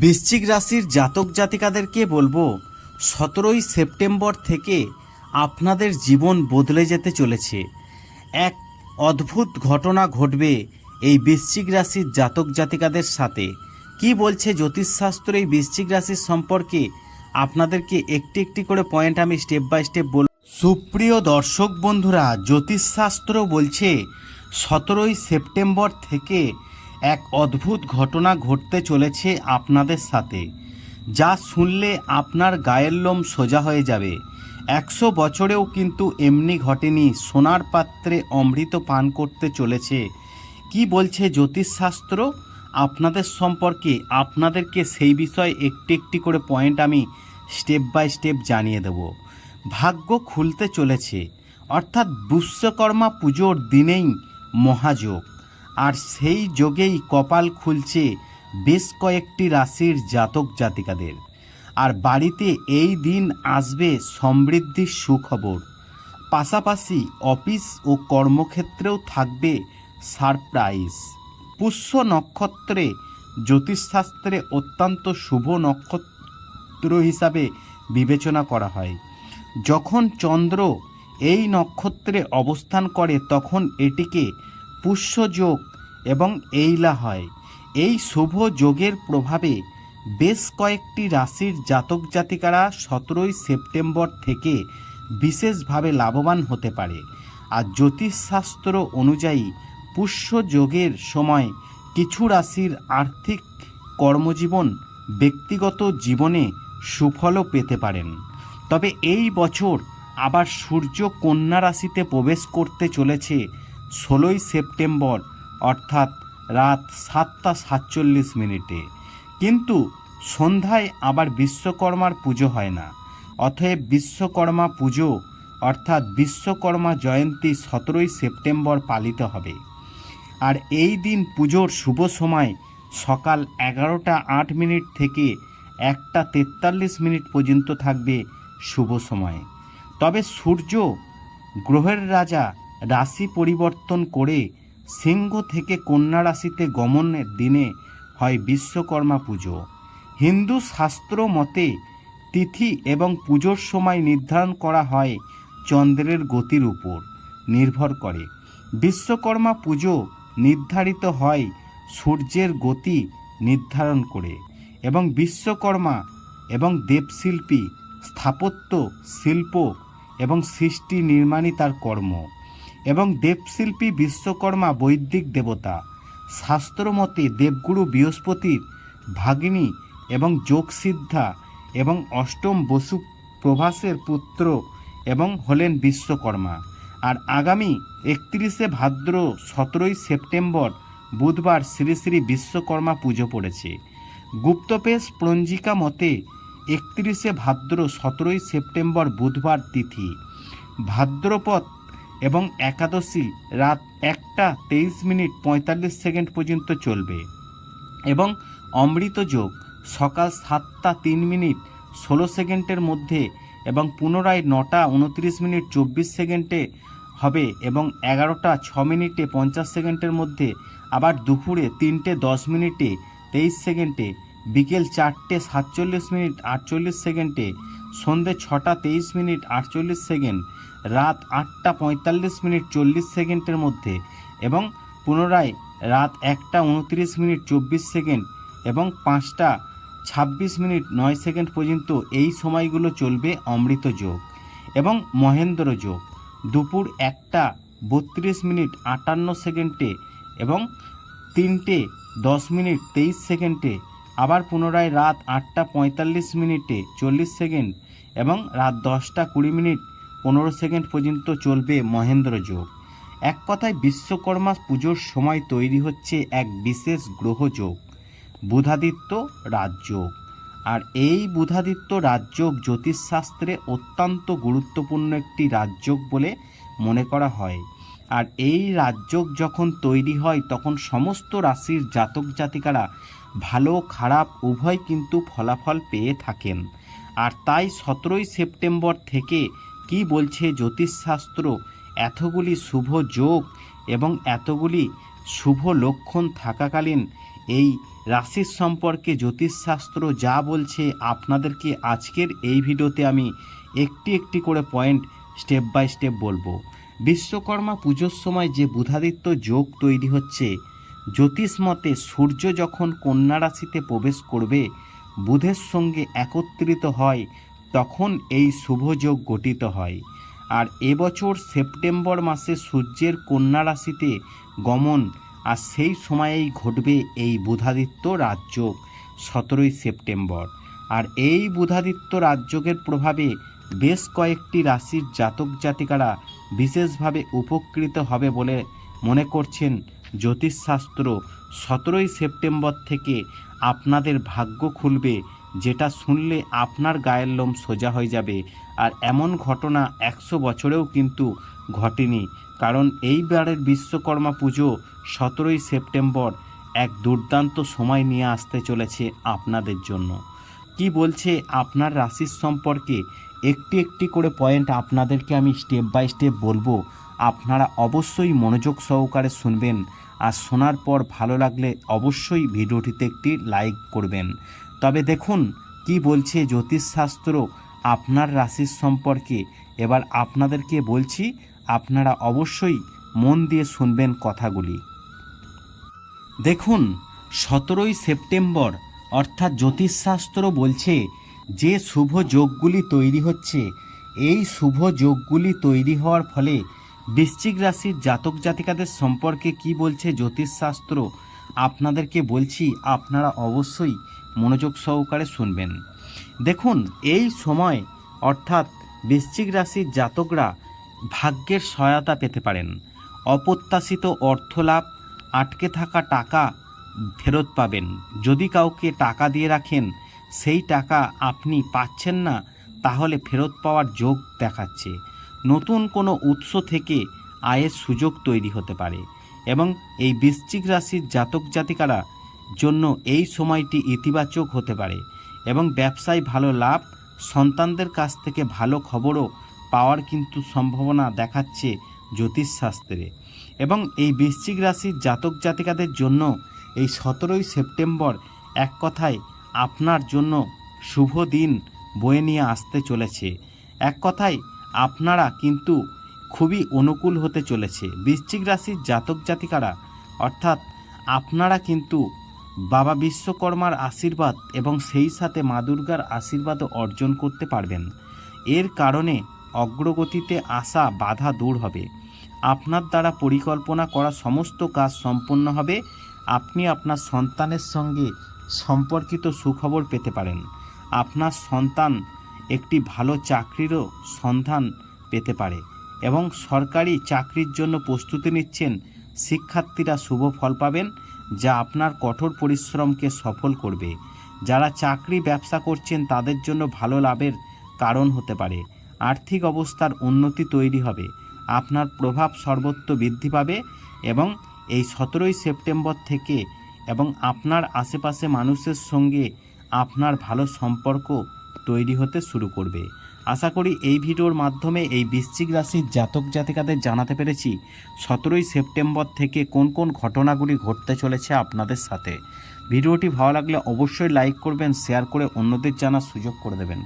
বৃশ্চিক রাশির জাতক জাতিকাদেরকে বলব, সতেরোই সেপ্টেম্বর থেকে আপনাদের জীবন বদলে যেতে চলেছে। এক অদ্ভুত ঘটনা ঘটবে এই বৃশ্চিক রাশির জাতক জাতিকাদের সাথে। কি বলছে জ্যোতিষশাস্ত্র এই বৃশ্চিক রাশির সম্পর্কে? আপনাদেরকে একটি একটি করে পয়েন্ট আমি স্টেপ বাই স্টেপ বল সুপ্রিয় দর্শক বন্ধুরা, জ্যোতিষশাস্ত্র বলছে, সতেরোই সেপ্টেম্বর থেকে এক অদ্ভুত ঘটনা ঘটতে চলেছে আপনাদের সাথে, যা শুনলে আপনার গায়ের লোম সোজা হয়ে যাবে। একশো বছরেও কিন্তু এমনি ঘটেনি সোনার পাত্রে অমৃত পান করতে চলেছে। কি বলছে জ্যোতিষশাস্ত্র? আপনাদের সম্পর্কে, আপনাদেরকে সেই বিষয়ে একটি একটি করে পয়েন্ট আমি স্টেপ বাই স্টেপ জানিয়ে দেব। ভাগ্য খুলতে চলেছে, অর্থাৎ বিশ্বকর্মা পুজোর দিনেই মহাযোগ। আর সেই যোগেই কপাল খুলছে বেশ কয়েকটি রাশির জাতক জাতিকাদের। আর বাড়িতে এই দিন আসবে সমৃদ্ধির সুখবর। পাশাপাশি অফিস ও কর্মক্ষেত্রেও থাকবে সারপ্রাইজ। পুষ্য নক্ষত্রে জ্যোতিষশাস্ত্রে অত্যন্ত শুভ নক্ষত্র হিসাবে বিবেচনা করা হয়। যখন চন্দ্র এই নক্ষত্রে অবস্থান করে, তখন এটিকে পুষ্যযোগ এবং এইলা হয়। এই শুভ যোগের প্রভাবে বেশ কয়েকটি রাশির জাতক জাতিকারা সতেরোই সেপ্টেম্বর থেকে বিশেষভাবে লাভবান হতে পারে। আর জ্যোতিষশাস্ত্র অনুযায়ী পুষ্য যোগের সময় কিছু রাশির আর্থিক কর্মজীবন ব্যক্তিগত জীবনে সুফলও পেতে পারেন। তবে এই বছর আবার সূর্য কন্যা রাশিতে প্রবেশ করতে চলেছে ষোলোই সেপ্টেম্বর, অর্থাৎ রাত সাতটা সাতচল্লিশ মিনিটে। কিন্তু সন্ধ্যায় আবার বিশ্বকর্মার পুজো হয় না। অতএব বিশ্বকর্মা পুজো, অর্থাৎ বিশ্বকর্মা জয়ন্তী সতেরোই সেপ্টেম্বর পালিত হবে। আর এই দিন পুজোর শুভ সময় সকাল এগারোটা আট মিনিট থেকে একটা তেতাল্লিশ মিনিট পর্যন্ত থাকবে শুভ সময়ে। তবে সূর্য গ্রহের রাজা রাশি পরিবর্তন করে সিংহ থেকে কন্যা রাশিতে গমনের দিনে হয় বিশ্বকর্মা পুজো। হিন্দু শাস্ত্র মতে তিথি এবং পুজোর সময় নির্ধারণ করা হয় চন্দ্রের গতির উপর নির্ভর করে। বিশ্বকর্মা পুজো নির্ধারিত হয় সূর্যের গতি নির্ধারণ করে এবং বিশ্বকর্মা এবং দেবশিল্পী স্থাপত্য, শিল্প এবং সৃষ্টি নির্মাণই তার কর্ম। এবং দেবশিল্পী বিশ্বকর্মা বৈদিক দেবতা। শাস্ত্রমতে দেবগুরু বৃহস্পতির ভাগিনী এবং যোগসিদ্ধা এবং অষ্টম বসু প্রভাসের পুত্র এবং হলেন বিশ্বকর্মা। আর আগামী একত্রিশে ভাদ্র সতেরোই সেপ্টেম্বর বুধবার শ্রী শ্রী বিশ্বকর্মা পুজো পড়েছে। গুপ্তপেশ পঞ্জিকা মতে একত্রিশে ভাদ্র সতেরোই সেপ্টেম্বর বুধবার তিথি। ভাদ্রপদ এবং একাদশী রাত একটা তেইশ মিনিট পঁয়তাল্লিশ সেকেন্ড পর্যন্ত চলবে। এবং অমৃত যোগ সকাল সাতটা তিন মিনিট ষোলো সেকেন্ডের মধ্যে এবং পুনরায় নটা উনত্রিশ মিনিট চব্বিশ সেকেন্ডে হবে এবং এগারোটা ছ মিনিটে পঞ্চাশ সেকেন্ডের মধ্যে আবার দুপুরে তিনটে দশ মিনিটে তেইশ সেকেন্ডে, বিকেল চারটে সাতচল্লিশ মিনিট আটচল্লিশ সেকেন্ডে, সন্ধে ছটা তেইশ মিনিট আটচল্লিশ সেকেন্ড রাত আটটা পঁয়তাল্লিশ মিনিট চল্লিশ সেকেন্ডের মধ্যে এবং পুনরায় রাত একটা উনত্রিশ মিনিট চব্বিশ সেকেন্ড এবং পাঁচটা ছাব্বিশ মিনিট নয় সেকেন্ড পর্যন্ত এই সময়গুলো চলবে অমৃত যোগ এবং মহেন্দ্র যোগ। দুপুর একটা বত্রিশ মিনিট আটান্ন সেকেন্ডে এবং তিনটে দশ মিনিট তেইশ সেকেন্ডে। আবার পুনরায় রাত আটটা পঁয়তাল্লিশ মিনিটে চল্লিশ সেকেন্ড এবং রাত দশটা কুড়ি মিনিট পনেরো সেকেন্ড পর্যন্ত চলবে মহেন্দ্র যোগ। এক কথায় বিশ্বকর্মা পুজোর সময় তৈরি হচ্ছে এক বিশেষ গ্রহযোগ বুধাদিত্য রাজযোগ আর এই বুধাদিত্য রাজযোগ জ্যোতিষশাস্ত্রে অত্যন্ত গুরুত্বপূর্ণ একটি রাজযোগ বলে মনে করা হয়। আর এই রাজযোগ যখন তৈরি হয়, তখন সমস্ত রাশির জাতক জাতিকারা ভালো খারাপ উভয় কিন্তু ফলাফল পেয়ে থাকেন। আর তাই সতেরোই সেপ্টেম্বর থেকে কি বলছে জ্যোতিষশাস্ত্র? এতগুলি শুভ যোগ এবং এতগুলি শুভ লক্ষণ থাকাকালীন এই রাশির সম্পর্কে জ্যোতিষশাস্ত্র যা বলছে আপনাদেরকে আজকের এই ভিডিওতে আমি একটি একটি করে পয়েন্ট স্টেপ বাই স্টেপ বলব। বিশ্বকর্মা পুজোর সময় যে বুধাদিত্য যোগ তৈরি হচ্ছে, জ্যোতিষ মতে সূর্য যখন কন্যা রাশিতে প্রবেশ করবে, বুধের সঙ্গে একত্রিত হয় তখন এই শুভযোগ গঠিত হয়। আর এবছর সেপ্টেম্বর মাসে সূর্যের কন্যা রাশিতে গমন, আর সেই সময়েই ঘটবে এই বুধাদিত্য রাজযোগ সতেরোই সেপ্টেম্বর। আর এই বুধাদিত্য রাজযোগের প্রভাবে বেশ কয়েকটি রাশির জাতক জাতিকারা বিশেষভাবে উপকৃত হবে বলে মনে করছেন জ্যোতিষশাস্ত্র। সতেরোই সেপ্টেম্বর থেকে আপনাদের ভাগ্য খুলবে যেটা শুনলে আপনার গায়ের লোম সোজা হয়ে যাবে। আর এমন ঘটনা একশো বছরেও কিন্তু ঘটেনি। কারণ এইবারের বিশ্বকর্মা পুজো সতেরোই সেপ্টেম্বর এক দুর্দান্ত সময় নিয়ে আসতে চলেছে আপনাদের জন্য। কি বলছে আপনার রাশির সম্পর্কে? একটি একটি করে পয়েন্ট আপনাদেরকে আমি স্টেপ বাই স্টেপ বলব। আপনারা অবশ্যই মনোযোগ সহকারে শুনবেন। আর শোনার পর ভালো লাগলে অবশ্যই ভিডিওটিতে একটি লাইক করবেন। তবে দেখুন কি বলছে জ্যোতিষশাস্ত্র আপনার রাশির সম্পর্কে। এবার আপনাদেরকে বলছি, আপনারা অবশ্যই মন দিয়ে শুনবেন কথাগুলি। দেখুন, সতেরোই সেপ্টেম্বর, অর্থাৎ জ্যোতিষশাস্ত্র বলছে যে শুভ যোগগুলি তৈরি হচ্ছে। এই শুভ যোগগুলি তৈরি হওয়ার ফলে বৃশ্চিক রাশির জাতক জাতিকাদের সম্পর্কে কি বলছে জ্যোতিষশাস্ত্র? আপনাদেরকে বলছি, আপনারা অবশ্যই মনোযোগ সহকারে শুনবেন। দেখুন, এই সময় অর্থাৎ বৃশ্চিক রাশির জাতকরা ভাগ্যের সহায়তা পেতে পারেন। অপ্রত্যাশিত অর্থ লাভ আটকে থাকা টাকা ফেরত পাবেন। যদি কাউকে টাকা দিয়ে রাখেন, সেই টাকা আপনি পাচ্ছেন না, তাহলে ফেরত পাওয়ার যোগ দেখাচ্ছে। নতুন কোনো উৎস থেকে আয়ের সুযোগ তৈরি হতে পারে এবং এই বৃশ্চিক রাশির জাতক জাতিকারা জন্য এই সময়টি ইতিবাচক হতে পারে এবং ব্যবসায় ভালো লাভ, সন্তানদের কাছ থেকে ভালো খবরও পাওয়ার কিন্তু সম্ভাবনা দেখাচ্ছে জ্যোতিষশাস্ত্রে এবং এই বৃশ্চিক রাশির জাতক জাতিকাদের জন্য এই সতেরোই সেপ্টেম্বর এক কথায় আপনার জন্য শুভ দিন বয়ে নিয়ে আসতে চলেছে। এক কথায় আপনারা কিন্তু খুবই অনুকূল হতে চলেছে। বৃশ্চিক রাশির জাতক জাতিকারা, অর্থাৎ আপনারা কিন্তু বাবা বিশ্বকর্মার আশীর্বাদ এবং সেই সাথে মা দুর্গার আশীর্বাদও অর্জন করতে পারবেন। এর কারণে অগ্রগতিতে আসা বাধা দূর হবে। আপনার দ্বারা পরিকল্পনা করা সমস্ত কাজ সম্পন্ন হবে। আপনি আপনার সন্তানের সঙ্গে সম্পর্কিত সুখবর পেতে পারেন। আপনার সন্তান একটি ভালো চাকরিরও সন্ধান পেতে পারে এবং সরকারি চাকরির জন্য প্রস্তুতি নিচ্ছেন শিক্ষার্থীরা শুভ ফল পাবেন। যা আপনার কঠোর পরিশ্রমকে সফল করবে। যারা চাকরি ব্যবসা করছেন, তাদের জন্য ভালো লাভের কারণ হতে পারে। আর্থিক অবস্থার উন্নতি তৈরি হবে। আপনার প্রভাব সর্বত্র বৃদ্ধি পাবে এবং এই সতেরোই সেপ্টেম্বর থেকে এবং আপনার আশেপাশে মানুষের সঙ্গে আপনার ভালো সম্পর্ক তৈরি হতে শুরু করবে। আশা করি এই ভিডিওর মাধ্যমে এই বৃশ্চিক রাশির জাতক জাতিকাদের জানাতে পেরেছি, সতেরোই সেপ্টেম্বর থেকে কোন কোন ঘটনাগুলি ঘটতে চলেছে আপনাদের সাথে। ভিডিওটি ভালো লাগলে অবশ্যই লাইক করবেন, শেয়ার করে অন্যদের জানার সুযোগ করে দেবেন।